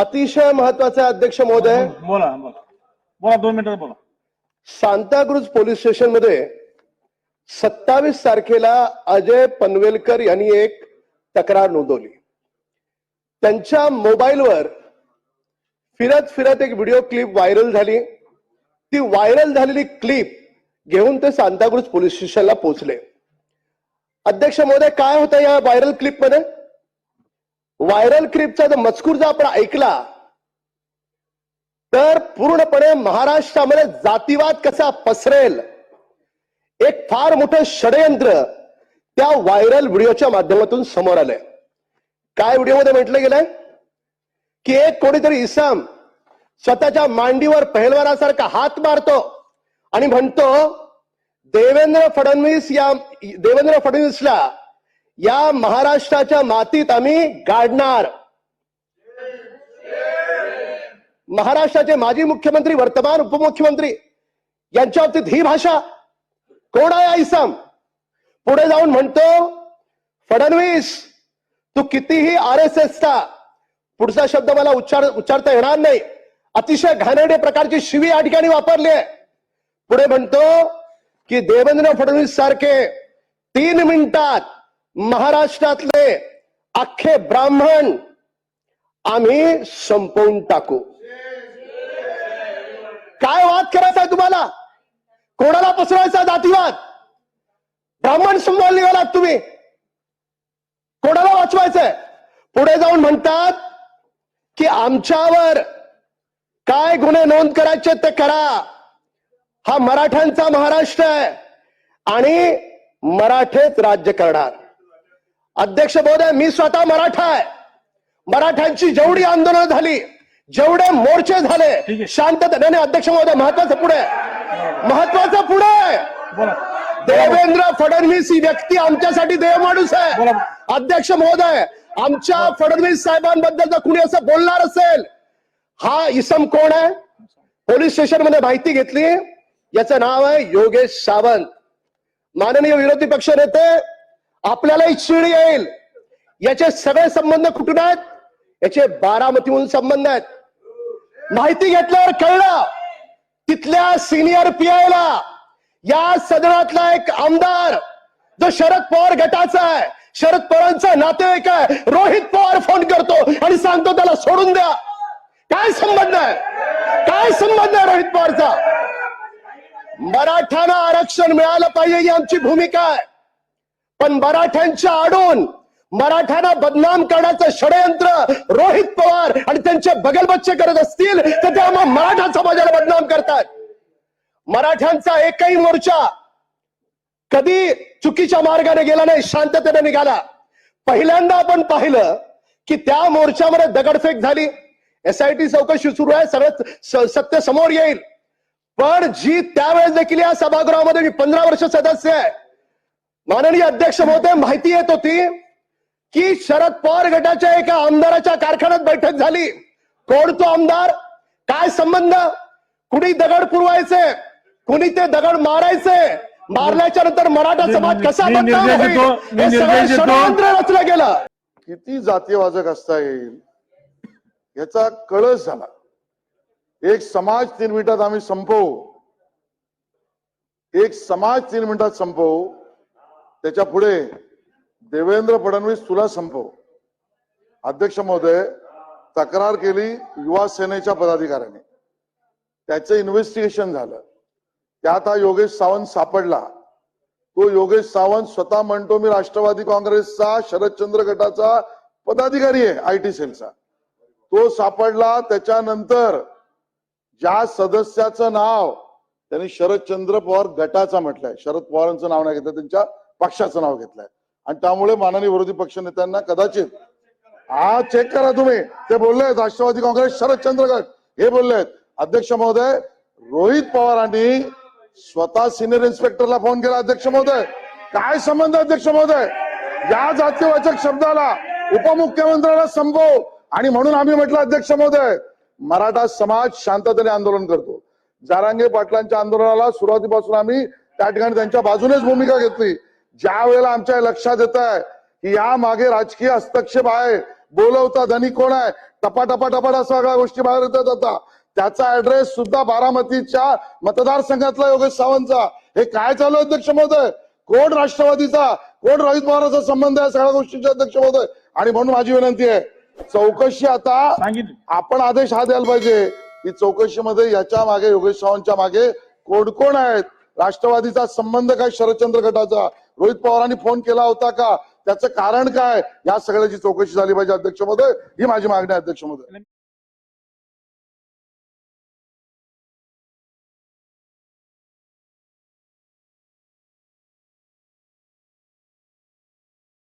अतिशय महत्वाचं अध्यक्ष महोदय. बोला बोला बोला. दोन मिनिटं बोला. सांताक्रुज पोलीस स्टेशनमध्ये सत्तावीस तारखेला अजय पनवेलकर यांनी एक तक्रार नोंदवली. त्यांच्या मोबाईलवर फिरत फिरत एक व्हिडिओ क्लिप व्हायरल झाली. ती व्हायरल झालेली क्लिप घेऊन ते सांताक्रुज पोलीस स्टेशनला पोहोचले. अध्यक्ष महोदय काय होतं या व्हायरल क्लिपमध्ये व्हायरल क्लिपचा जर मजकूर जर आपण ऐकला तर पूर्णपणे महाराष्ट्रामध्ये जातीवाद कसा पसरेल एक फार मोठं षडयंत्र त्या व्हायरल व्हिडिओच्या माध्यमातून समोर आलंय. काय व्हिडिओमध्ये म्हटलं गेलंय? की एक कोणीतरी इसम स्वतःच्या मांडीवर पहलवानासारखा हात मारतो आणि म्हणतो देवेंद्र फडणवीस या देवेंद्र फडणवीसला या महाराष्ट्राच्या मातीत आम्ही गाडणार. महाराष्ट्राचे माजी मुख्यमंत्री वर्तमान उपमुख्यमंत्री यांच्या बाबतीत ही भाषा कोण आहे हा पुढे जाऊन म्हणतो फडणवीस तू कितीही आर एस एसचा पुढचा शब्द मला उच्चार उच्चारता येणार नाही. अतिशय घाणेरडे प्रकारची शिवी या ठिकाणी वापरली आहे. पुढे म्हणतो की देवेंद्र फडणवीस सारखे तीन मिनिटात महाराष्ट्रातले अख्खे ब्राह्मण आम्ही संपवून टाकू. काय वाद करायचा आहे तुम्हाला? कोणाला पसरायचा जातीवाद? ब्राह्मण संबोधन निघालात तुम्ही. कोणाला वाचवायचंय? पुढे जाऊन म्हणतात की आमच्यावर काय गुन्हे नोंद करायचे ते करा. हा मराठ्यांचा महाराष्ट्र आहे आणि मराठेच राज्य करणार. अध्यक्ष महोदय मी स्वतः मराठा आहे. मराठ्यांची जेवढी आंदोलनं झाली जेवढे मोर्चे झाले आहे. शांतता नाही नाही, अध्यक्ष महोदय महत्वाचं पुढे. महत्वाचं पुढे देवेंद्र फडणवीस ही व्यक्ती आमच्यासाठी देव माणूस आहे. अध्यक्ष महोदय आमच्या फडणवीस साहेबांबद्दल जर कुणी असं बोलणार असेल हा इसम कोण आहे? पोलीस स्टेशनमध्ये माहिती घेतली. याचं नाव आहे योगेश सावंत. माननीय विरोधी पक्ष नेते आपल्यालाही चीड येईल. याचे सगळे संबंध कुठून आहेत? याचे बारामतीहून संबंध आहेत. माहिती घेतल्यावर कळलं. तिथल्या सिनियर पीआयला या सदनातला एक आमदार जो शरद पवार गटाचा आहे. शरद पवारांचा नातेवाईक आहे. रोहित पवार फोन करतो आणि सांगतो त्याला सोडून द्या. काय संबंध आहे? काय संबंध आहे रोहित पवारचा? मराठ्यांना आरक्षण मिळालं पाहिजे ही आमची भूमिका आहे. पण मराठ्यांच्या आडून मराठ्यांना बदनाम करण्याचं षडयंत्र रोहित पवार आणि त्यांचे बगलबच्चे करत असतील तर ते आम्हा मराठा समाजाला बदनाम करतात. मराठ्यांचा एकही मोर्चा कधी चुकीच्या मार्गाने गेला नाही शांततेने निघाला. पहिल्यांदा आपण पाहिलं की त्या मोर्चामध्ये दगडफेक झाली. एसआयटी चौकशी सुरू आहे सगळं स- सत्य समोर येईल. पण जी त्यावेळेस देखील या सभागृहामध्ये मी पंधरा वर्ष सदस्य आहे माननीय अध्यक्ष महोदय माहिती येत होती की शरद पवार गटाच्या एका आमदाराच्या कारखान्यात बैठक झाली. कोण तो आमदार? काय संबंध? कुणी दगड पुरवायचे? कुणी ते दगड मारायचे? मारल्याच्या नंतर मराठा समाज कसा हे. षडयंत्र रचलं गेलं. किती जातीवाचक असता येईल याचा कळस झाला. एक समाज तीन मिनिटात आम्ही संपवू. एक समाज तीन मिनिटात संपवू. त्याच्या पुढे देवेंद्र फडणवीस तुला संपव. अध्यक्ष महोदय तक्रार केली युवा सेनेच्या पदाधिकाऱ्याने. त्याचं इन्व्हेस्टिगेशन झालं. त्यात हा योगेश सावंत सापडला. तो योगेश सावंत स्वतः म्हणतो मी राष्ट्रवादी काँग्रेसचा शरदचंद्र गटाचा पदाधिकारी आहे आय टी सेलचा. तो सापडला. त्याच्यानंतर ज्या सदस्याचं नाव त्यांनी शरदचंद्र पवार गटाचा म्हटलंय. शरद पवारांचं नाव नाही घेतलं त्यांच्या पक्षाचं नाव घेतलंय. आणि त्यामुळे माननीय विरोधी पक्ष नेत्यांना कदाचित हा चेक करा तुम्ही. ते बोलले राष्ट्रवादी काँग्रेस शरद चंद्रगड हे बोललेत. अध्यक्ष महोदय रोहित पवारांनी स्वतः सिनियर इन्स्पेक्टरला फोन केला अध्यक्ष महोदय. काय संबंध अध्यक्ष महोदय? या जातीवाचक शब्दाला उपमुख्यमंत्र्याला संभव आणि म्हणून आम्ही म्हटलं अध्यक्ष महोदय मराठा समाज शांततेने आंदोलन करतो. जारांगे पाटलांच्या आंदोलनाला सुरुवातीपासून आम्ही त्या ठिकाणी त्यांच्या बाजूनेच भूमिका घेतली. ज्या वेळेला आमच्या लक्षात येत आहे की या मागे राजकीय हस्तक्षेप आहे बोलवता धनी कोण आहे? टपा टपा टपा सगळ्या गोष्टी बाहेर येतात आता. त्याचा ऍड्रेस सुद्धा बारामतीच्या मतदारसंघातला योगेश सावंतचा. हे काय चालू आहे, अध्यक्ष महोदय? कोण राष्ट्रवादीचा? कोण रोहित पवारांचा संबंध आहे सगळ्या गोष्टींचे अध्यक्ष महोदय? आणि म्हणून माझी विनंती आहे चौकशी आता आपण आदेश हा द्यायला पाहिजे. की चौकशीमध्ये याच्या मागे योगेश सावंतच्या मागे कोण कोण आहेत? राष्ट्रवादीचा संबंध काय? शरदचंद्र गटाचा. रोहित पवारांनी फोन केला होता का? त्याचं कारण काय? या सगळ्याची चौकशी झाली पाहिजे अध्यक्ष महोदय ही माझी मागणी अध्यक्ष महोदय